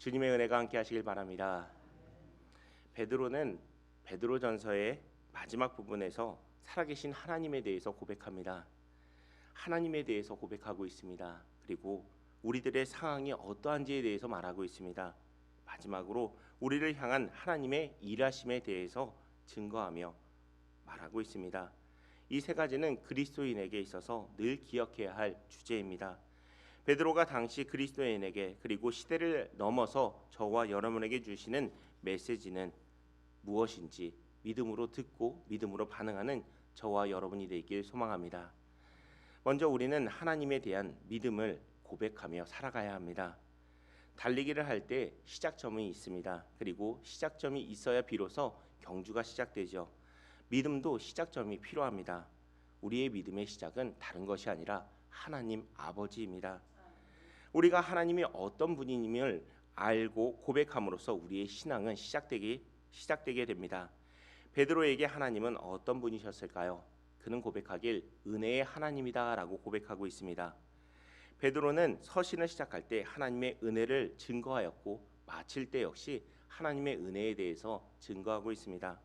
주님의 은혜가 함께 하시길 바랍니다. 베드로는 베드로전서의 마지막 부분에서 살아계신 하나님에 대해서 고백합니다. 하나님에 대해서 고백하고 있습니다. 그리고 우리들의 상황이 어떠한지에 대해서 말하고 있습니다. 마지막으로 우리를 향한 하나님의 일하심에 대해서 증거하며 말하고 있습니다. 이 세 가지는 그리스도인에게 있어서 늘 기억해야 할 주제입니다. 베드로가 당시 그리스도인에게 그리고 시대를 넘어서 저와 여러분에게 주시는 메시지는 무엇인지 믿음으로 듣고 믿음으로 반응하는 저와 여러분이 되길 소망합니다. 먼저 우리는 하나님에 대한 믿음을 고백하며 살아가야 합니다. 달리기를 할 때 시작점이 있습니다. 그리고 시작점이 있어야 비로소 경주가 시작되죠. 믿음도 시작점이 필요합니다. 우리의 믿음의 시작은 다른 것이 아니라 하나님 아버지입니다. 우리가 하나님이 어떤 분임을 알고 고백함으로써 우리의 신앙은 시작되기 시작되게 됩니다. 베드로에게 하나님은 어떤 분이셨을까요? 그는 고백하길 은혜의 하나님이다라고 고백하고 있습니다. 베드로는 서신을 시작할 때 하나님의 은혜를 증거하였고 마칠 때 역시 하나님의 은혜에 대해서 증거하고 있습니다.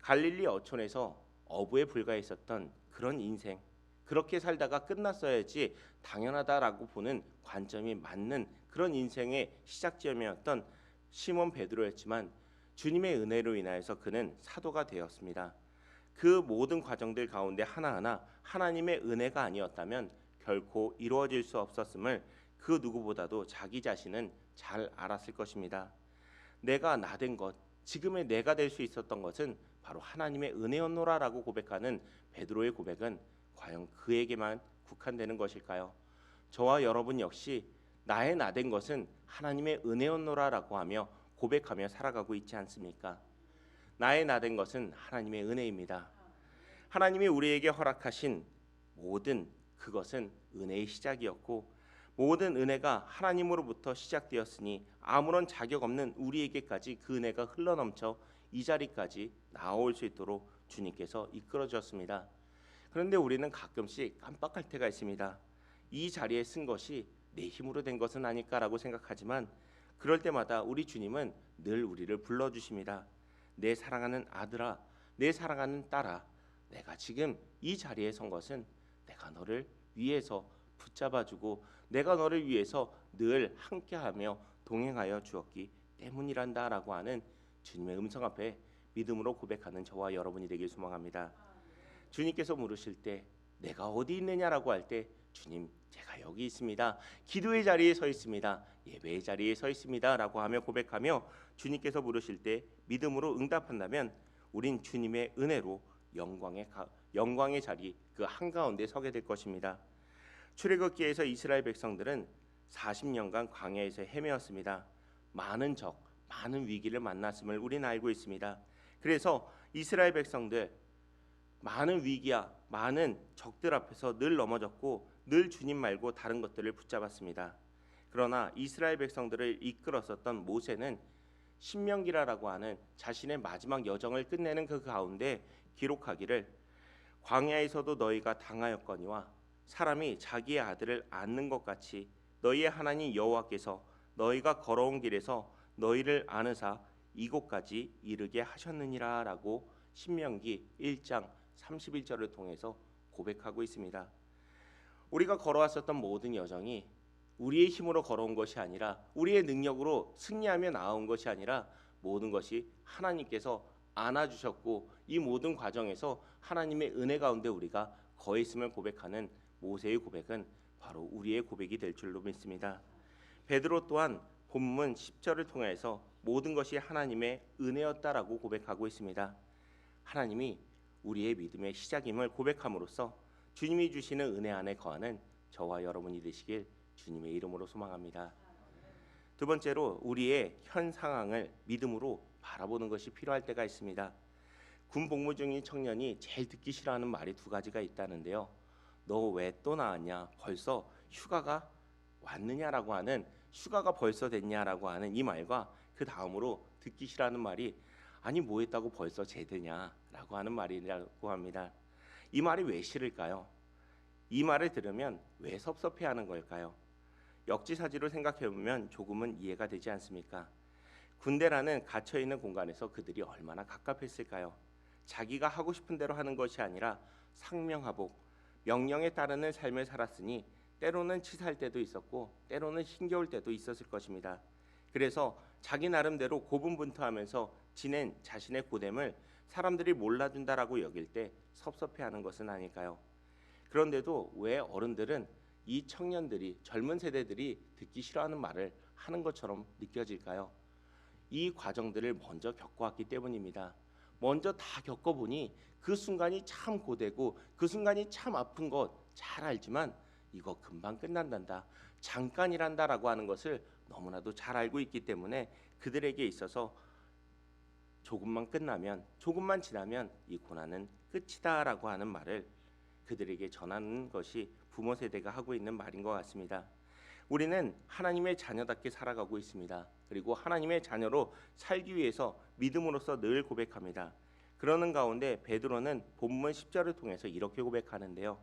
갈릴리 어촌에서 어부에 불과했었던 그런 인생 그렇게 살다가 끝났어야지 당연하다라고 보는 관점이 맞는 그런 인생의 시작점이었던 시몬 베드로였지만 주님의 은혜로 인하여서 그는 사도가 되었습니다. 그 모든 과정들 가운데 하나하나 하나님의 은혜가 아니었다면 결코 이루어질 수 없었음을 그 누구보다도 자기 자신은 잘 알았을 것입니다. 내가 나 된 것, 지금의 내가 될 수 있었던 것은 바로 하나님의 은혜였노라라고 고백하는 베드로의 고백은 과연 그에게만 국한되는 것일까요? 저와 여러분 역시 나의 나된 것은 하나님의 은혜였노라라고 하며 고백하며 살아가고 있지 않습니까? 나의 나된 것은 하나님의 은혜입니다. 하나님이 우리에게 허락하신 모든 그것은 은혜의 시작이었고 모든 은혜가 하나님으로부터 시작되었으니 아무런 자격 없는 우리에게까지 그 은혜가 흘러넘쳐 이 자리까지 나올 수 있도록 주님께서 이끌어 주셨습니다. 그런데 우리는 가끔씩 깜빡할 때가 있습니다. 이 자리에 쓴 것이 내 힘으로 된 것은 아닐까라고 생각하지만 그럴 때마다 우리 주님은 늘 우리를 불러 주십니다. 내 사랑하는 아들아, 내 사랑하는 딸아, 내가 지금 이 자리에 선 것은 내가 너를 위해서 붙잡아 주고 내가 너를 위해서 늘 함께하며 동행하여 주었기 때문이란다라고 하는 주님의 음성 앞에 믿음으로 고백하는 저와 여러분이 되길 소망합니다. 주님께서 물으실 때 내가 어디 있느냐라고 할 때 주님 제가 여기 있습니다. 기도의 자리에 서 있습니다. 예배의 자리에 서 있습니다라고 하며 고백하며 주님께서 물으실 때 믿음으로 응답한다면 우린 주님의 은혜로 영광의 가, 영광의 자리 그 한가운데 서게 될 것입니다. 출애굽기에서 이스라엘 백성들은 40년간 광야에서 헤매었습니다. 많은 적, 많은 위기를 만났음을 우리는 알고 있습니다. 그래서 이스라엘 백성들 많은 위기야 많은 적들 앞에서 늘 넘어졌고 늘 주님 말고 다른 것들을 붙잡았습니다. 그러나 이스라엘 백성들을 이끌었었던 모세는 신명기라라고 하는 자신의 마지막 여정을 끝내는 그 가운데 기록하기를 광야에서도 너희가 당하였거니와 사람이 자기의 아들을 안는 것 같이 너희의 하나님 여호와께서 너희가 걸어온 길에서 너희를 안으사 이곳까지 이르게 하셨느니라라고 신명기 1장 31절을 통해서 고백하고 있습니다. 우리가 걸어왔었던 모든 여정이 우리의 힘으로 걸어온 것이 아니라 우리의 능력으로 승리하며 나온 것이 아니라 모든 것이 하나님께서 안아주셨고 이 모든 과정에서 하나님의 은혜 가운데 우리가 거했음을 고백하는 모세의 고백은 바로 우리의 고백이 될 줄로 믿습니다. 베드로 또한 본문 10절을 통해서 모든 것이 하나님의 은혜였다라고 고백하고 있습니다. 하나님이 우리의 믿음의 시작임을 고백함으로써 주님이 주시는 은혜 안에 거하는 저와 여러분이 되시길 주님의 이름으로 소망합니다. 두 번째로 우리의 현 상황을 믿음으로 바라보는 것이 필요할 때가 있습니다. 군 복무 중인 청년이 제일 듣기 싫어하는 말이 두 가지가 있다는데요. 너 왜 또 나왔냐? 벌써 휴가가 왔느냐라고 하는 휴가가 벌써 됐냐라고 하는 이 말과 그 다음으로 듣기 싫어하는 말이 아니 뭐 했다고 벌써 제대냐라고 하는 말이라고 합니다. 이 말이 왜 싫을까요? 이 말을 들으면 왜 섭섭해하는 걸까요? 역지사지로 생각해 보면 조금은 이해가 되지 않습니까? 군대라는 갇혀 있는 공간에서 그들이 얼마나 갑갑했을까요? 자기가 하고 싶은 대로 하는 것이 아니라 상명하복, 명령에 따르는 삶을 살았으니 때로는 치사할 때도 있었고 때로는 힘겨울 때도 있었을 것입니다. 그래서 자기 나름대로 고분분투하면서 지낸 자신의 고됨을 사람들이 몰라준다라고 여길 때 섭섭해하는 것은 아닐까요? 그런데도 왜 어른들은 이 청년들이 젊은 세대들이 듣기 싫어하는 말을 하는 것처럼 느껴질까요? 이 과정들을 먼저 겪어왔기 때문입니다. 먼저 다 겪어보니 그 순간이 참 고되고 그 순간이 참 아픈 것 잘 알지만 이거 금방 끝난단다. 잠깐이란다라고 하는 것을 너무나도 잘 알고 있기 때문에 그들에게 있어서 조금만 끝나면 조금만 지나면 이 고난은 끝이다라고 하는 말을 그들에게 전하는 것이 부모 세대가 하고 있는 말인 것 같습니다. 우리는 하나님의 자녀답게 살아가고 있습니다. 그리고 하나님의 자녀로 살기 위해서 믿음으로써 늘 고백합니다. 그러는 가운데 베드로는 본문 10절을 통해서 이렇게 고백하는데요.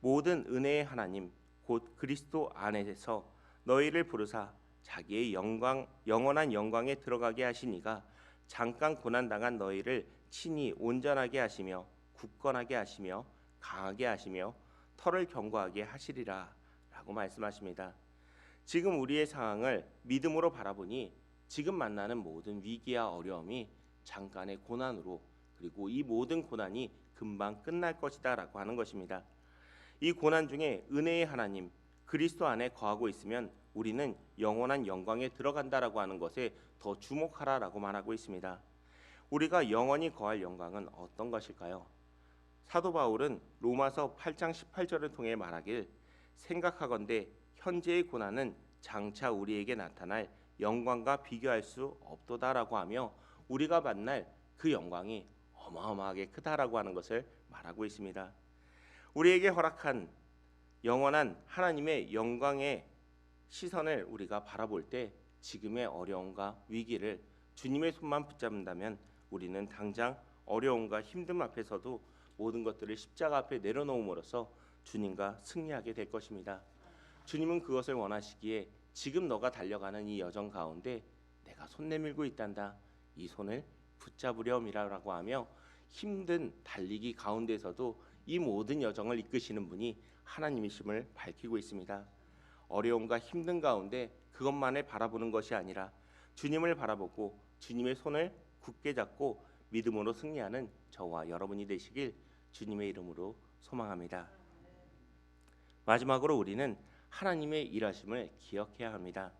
모든 은혜의 하나님 곧 그리스도 안에서 너희를 부르사 자기의 영광 영원한 영광에 들어가게 하시니가 잠깐 고난 당한 너희를 친히 온전하게 하시며 굳건하게 하시며 강하게 하시며 털을 견고하게 하시리라라고 말씀하십니다. 지금 우리의 상황을 믿음으로 바라보니 지금 만나는 모든 위기와 어려움이 잠깐의 고난으로 그리고 이 모든 고난이 금방 끝날 것이다라고 하는 것입니다. 이 고난 중에 은혜의 하나님 그리스도 안에 거하고 있으면 우리는 영원한 영광에 들어간다라고 하는 것에 더 주목하라라고 말하고 있습니다. 우리가 영원히 거할 영광은 어떤 것일까요? 사도 바울은 로마서 8장 18절을 통해 말하길 생각하건대 현재의 고난은 장차 우리에게 나타날 영광과 비교할 수 없도다라고 하며 우리가 만날 그 영광이 어마어마하게 크다라고 하는 것을 말하고 있습니다. 우리에게 허락한 영원한 하나님의 영광의 시선을 우리가 바라볼 때 지금의 어려움과 위기를 주님의 손만 붙잡는다면 우리는 당장 어려움과 힘듦 앞에서도 모든 것들을 십자가 앞에 내려놓음으로써 주님과 승리하게 될 것입니다. 주님은 그것을 원하시기에 지금 너가 달려가는 이 여정 가운데 내가 손 내밀고 있단다. 이 손을 붙잡으렴이라고 하며 힘든 달리기 가운데서도 이 모든 여정을 이끄시는 분이 하나님이심을 밝히고 있습니다. 어려움과 힘든 가운데 그것만을 바라보는 것이 아니라 주님을 바라보고 주님의 손을 굳게 잡고 믿음으로 승리하는 저와 여러분이 되시길 주님의 이름으로 소망합니다. 마지막으로 우리는 하나님의 일하심을 기억해야 합니다.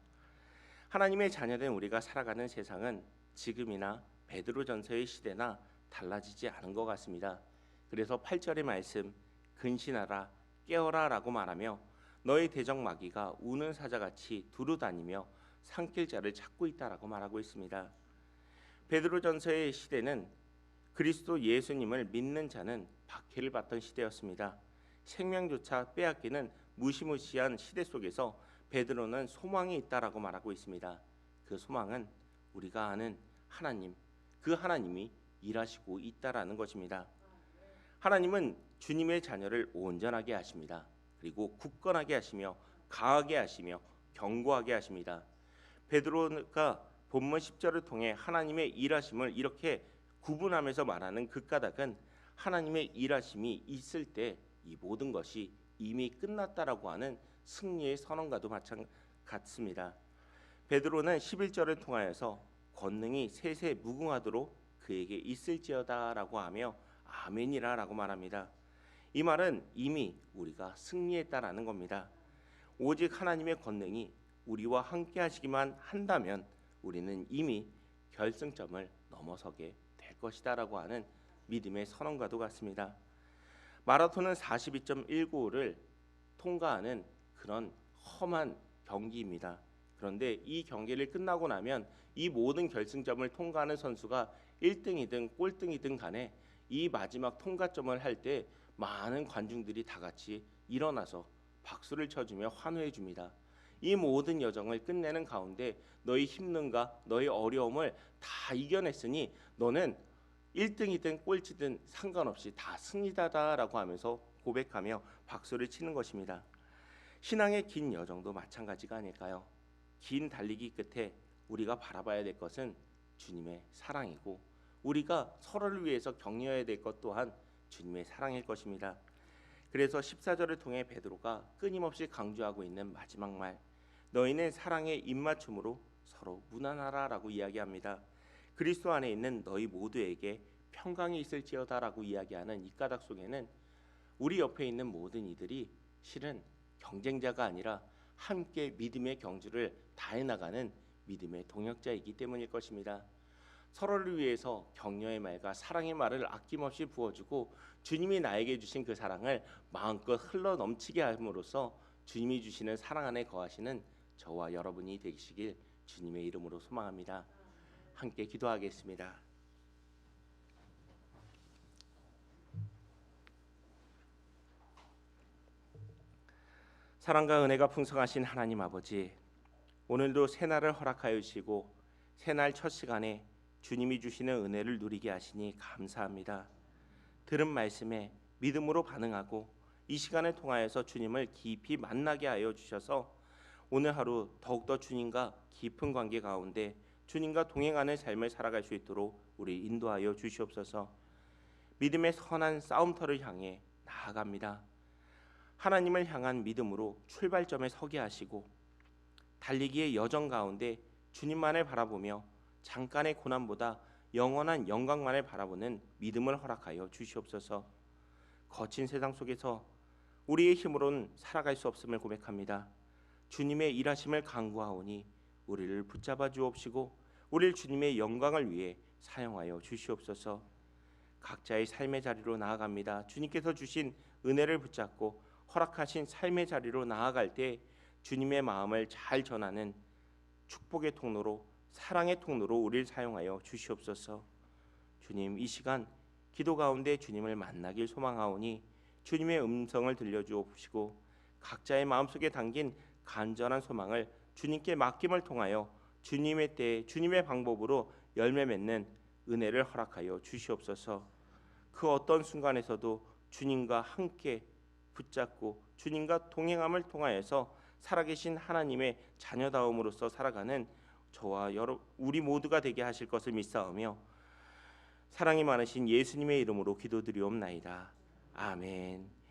하나님의 자녀된 우리가 살아가는 세상은 지금이나 베드로전서의 시대나 달라지지 않은 것 같습니다. 그래서 8절의 말씀 근신하라 깨어라라고 말하며 너의 대적 마귀가 우는 사자같이 두루다니며 삼킬 자를 찾고 있다라고 말하고 있습니다. 베드로전서의 시대는 그리스도 예수님을 믿는 자는 박해를 받던 시대였습니다. 생명조차 빼앗기는 무시무시한 시대 속에서 베드로는 소망이 있다라고 말하고 있습니다. 그 소망은 우리가 아는 하나님, 그 하나님이 일하시고 있다라는 것입니다. 하나님은 주님의 자녀를 온전하게 하십니다. 그리고 굳건하게 하시며 강하게 하시며 견고하게 하십니다. 베드로가 본문 10절을 통해 하나님의 일하심을 이렇게 구분하면서 말하는 그 까닭은 하나님의 일하심이 있을 때 이 모든 것이 이미 끝났다라고 하는 승리의 선언과도 마찬 같습니다. 베드로는 11절을 통하여서 권능이 세세 무궁하도록 그에게 있을지어다라고 하며 아멘이라라고 말합니다. 이 말은 이미 우리가 승리했다라는 겁니다. 오직 하나님의 권능이 우리와 함께 하시기만 한다면 우리는 이미 결승점을 넘어서게 될 것이다라고 하는 믿음의 선언과도 같습니다. 마라톤은 42.195를 통과하는 그런 험한 경기입니다. 그런데 이 경기를 끝나고 나면 이 모든 결승점을 통과하는 선수가 1등이든 꼴등이든 간에 이 마지막 통과점을 할 때 많은 관중들이 다 같이 일어나서 박수를 쳐주며 환호해 줍니다. 이 모든 여정을 끝내는 가운데 너희 힘든가 너희 어려움을 다 이겨냈으니 너는 1등이든 꼴찌든 상관없이 다 승리다다라고 하면서 고백하며 박수를 치는 것입니다. 신앙의 긴 여정도 마찬가지가 아닐까요? 긴 달리기 끝에 우리가 바라봐야 될 것은 주님의 사랑이고 우리가 서로를 위해서 격려해야 될 것 또한 주님의 사랑일 것입니다. 그래서 14절을 통해 베드로가 끊임없이 강조하고 있는 마지막 말 너희는 사랑의 입맞춤으로 서로 무난하라라고 이야기합니다. 그리스도 안에 있는 너희 모두에게 평강이 있을지어다라고 이야기하는 이 가닥 속에는 우리 옆에 있는 모든 이들이 실은 경쟁자가 아니라 함께 믿음의 경주를 다해 나가는 믿음의 동역자이기 때문일 것입니다. 서로를 위해서 격려의 말과 사랑의 말을 아낌없이 부어주고 주님이 나에게 주신 그 사랑을 마음껏 흘러 넘치게 함으로써 주님이 주시는 사랑 안에 거하시는 저와 여러분이 되시길 주님의 이름으로 소망합니다. 함께 기도하겠습니다. 사랑과 은혜가 풍성하신 하나님 아버지 오늘도 새날을 허락하여 주시고 새날 첫 시간에 주님이 주시는 은혜를 누리게 하시니 감사합니다. 들은 말씀에 믿음으로 반응하고 이 시간을 통하여서 주님을 깊이 만나게 하여 주셔서 오늘 하루 더욱더 주님과 깊은 관계 가운데 주님과 동행하는 삶을 살아갈 수 있도록 우리 인도하여 주시옵소서. 믿음의 선한 싸움터를 향해 나아갑니다. 하나님을 향한 믿음으로 출발점에 서게 하시고 달리기의 여정 가운데 주님만을 바라보며 잠깐의 고난보다 영원한 영광만을 바라보는 믿음을 허락하여 주시옵소서. 거친 세상 속에서 우리의 힘으로는 살아갈 수 없음을 고백합니다. 주님의 일하심을 간구하오니 우리를 붙잡아 주옵시고 우리를 주님의 영광을 위해 사용하여 주시옵소서. 각자의 삶의 자리로 나아갑니다. 주님께서 주신 은혜를 붙잡고 허락하신 삶의 자리로 나아갈 때 주님의 마음을 잘 전하는 축복의 통로로 사랑의 통로로 우리를 사용하여 주시옵소서. 주님 이 시간 기도 가운데 주님을 만나길 소망하오니 주님의 음성을 들려 주옵시고 각자의 마음속에 담긴 간절한 소망을 주님께 맡김을 통하여 주님의 때 주님의 방법으로 열매 맺는 은혜를 허락하여 주시옵소서. 그 어떤 순간에서도 주님과 함께 붙잡고 주님과 동행함을 통하여서 살아계신 하나님의 자녀다움으로서 살아가는 저와 여러 우리 모두가 되게 하실 것을 믿사오며 사랑이 많으신 예수님의 이름으로 기도드리옵나이다. 아멘.